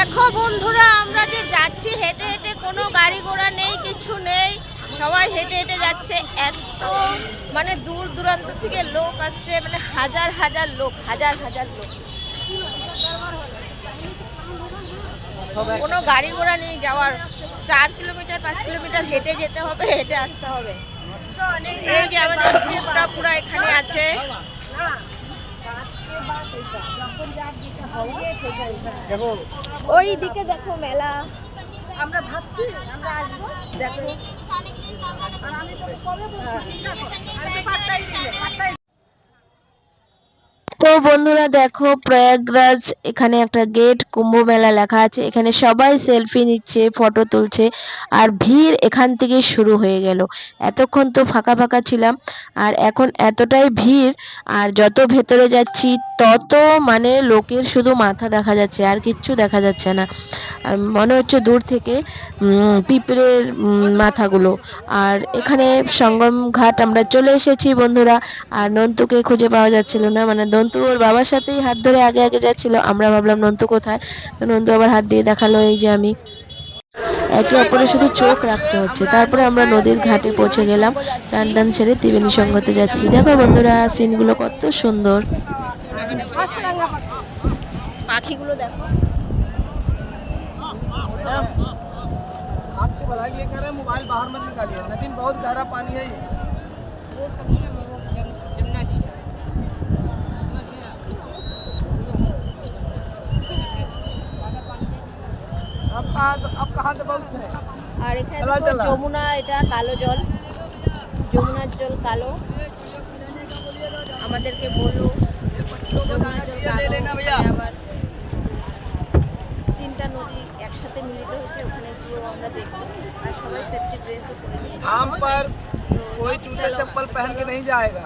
দেখো বন্ধুরা, আমরা যে যাচ্ছি, হেঁটে হেঁটে কোনো গাড়ি ঘোড়া নেই, কিছু নেই। সবাই হেঁটে হেঁটে যাচ্ছে। এত মানে দূর দূরান্ত থেকে লোক আসছে মানে হাজার হাজার লোক, হাজার হাজার লোক। কোনো গাড়ি ঘোড়া নেই যাওয়ার। চার কিলোমিটার, পাঁচ কিলোমিটার হেঁটে যেতে হবে, হেঁটে আসতে হবে। এই যে আমাদের গ্রুপটা পুরো এখানে আছে। ওই দিকে দেখো মেলা। আমরা ভাবছি আমরা আসব দেখো। আর আমি তো কবে বলছি আমি তো পাত্তাই দিই না, পাত্তাই তো বন্ধুরা, দেখো প্রয়াগরাজ, এখানে একটা গেট কুম্ভ মেলা লেখা আছে। এখানে সবাই সেলফি নিচ্ছে ফটো তুলছে আর ভিড় এখান থেকে শুরু হয়ে গেল। এতক্ষণ তো ফাঁকা ফাঁকা ছিলাম আর এখন এতটাই ভিড় আর যত ভেতরে যাচ্ছি, তত মানে লোকের শুধু মাথা দেখা যাচ্ছে, আর কিচ্ছু দেখা যাচ্ছে না। আর মনে হচ্ছে দূর থেকে পিঁপড়ের মাথাগুলো। আর এখানে সঙ্গম ঘাট আমরা চলে এসেছি বন্ধুরা। আর নন্তুকে খুঁজে পাওয়া যাচ্ছিল না। মানে নন্তু ওর বাবার সাথেই হাত ধরে আগে আগে যাচ্ছিল আমরা ভাবলাম নন্তু কোথায় তো নন্তু আবার হাত দিয়ে দেখালো এই যে আমি একে অপরের শুধু চোখ রাখতে হচ্ছে তারপরে আমরা নদীর ঘাটে পৌঁছে গেলাম চান টান ছেড়ে ত্রিবেণী সঙ্গতে যাচ্ছি দেখো বন্ধুরা সিনগুলো কত সুন্দর পাঁচরাঙ্গা পাখি পাখিগুলো দেখো आपके भलाई ये कह रहे हैं मोबाइल बाहर मत निकालिए नदी में बहुत गहरा पानी है ये আর এখানে চলা, দেখো চলা। যমুনা এটা কালো জল যমুনার জল কালো আমাদেরকে বললো যমুনার জল কালো लेना भैया। ওখানে আবার তিনটা নদী একসাথে মিলিত হয়েছে ওখানে গিয়েও আমরা দেখবো আর সবাই সেফটি ড্রেসও করে নিয়েছি हम पर कोई তো जूते চলো। चप्पल पहन के नहीं जाएगा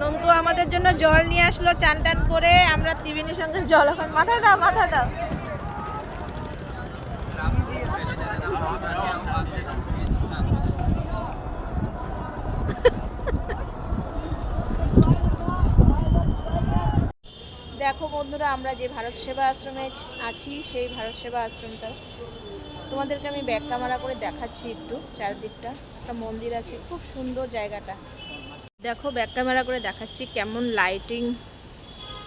নন্তু, আমাদের জন্য জল নিয়ে আসলো, চান টান করে। আমরা ত্রিবেণীর সঙ্গে জল এখন মাথা দাও মাথা দাও। দেখো বন্ধুরা, আমরা যে ভারত সেবা আশ্রমে আছি, সেই ভারত সেবা আশ্রমটা। তোমাদেরকে আমি ব্যাক ক্যামেরা করে দেখাচ্ছি একটু, চারদিকটা। একটা মন্দির আছে, খুব সুন্দর জায়গাটা। দেখো ব্যাক ক্যামেরা করে দেখাচ্ছি কেমন লাইটিং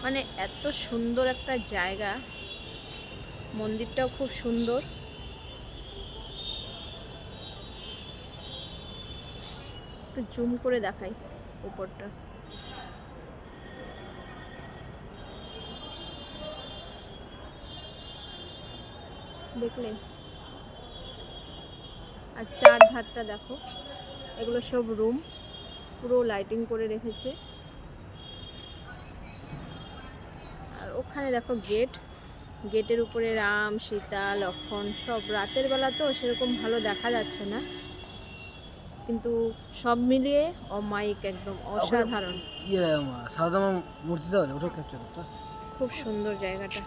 মানে এত সুন্দর একটা জায়গা। মন্দিরটাও খুব সুন্দর। একটু জুম করে দেখাই উপরটা। দেখলে? আর চার ধারটা দেখো। এগুলো সব রুম পুরো লাইটিং করে রেখেছে। আর ওখানে দেখো গেট গেটের উপরে রাম সীতা লক্ষণ সব রাতের বেলা তো সেরকম ভালো দেখা যাচ্ছে না। কিন্তু সব মিলিয়ে অমায়িক একদম অসাধারণ। খুব সুন্দর জায়গাটা।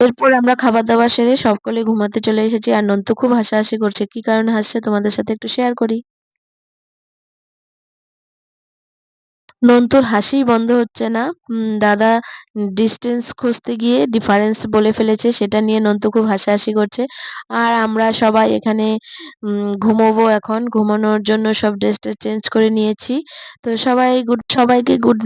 এরপর আমরা খাবার দাবার সেরে সকলে ঘুমাতে চলে এসেছি আর নন্তু খুব হাসাহাসি করছে। কি কারণে হাসছে তোমাদের সাথে একটু শেয়ার করি? নন্তুর হাসি বন্ধ হচ্ছে না। দাদা ডিস্টেন্স খুঁজতে গিয়ে ডিফারেন্স বলে ফেলেছে সেটা নিয়ে নন্তু খুব হাসাহাসি করছে। আর আমরা সবাই এখানে উম, ঘুমোবো এখন। ঘুমানোর জন্য সব ড্রেস চেঞ্জ করে নিয়েছি। তো সবাই গুড সবাইকে গুড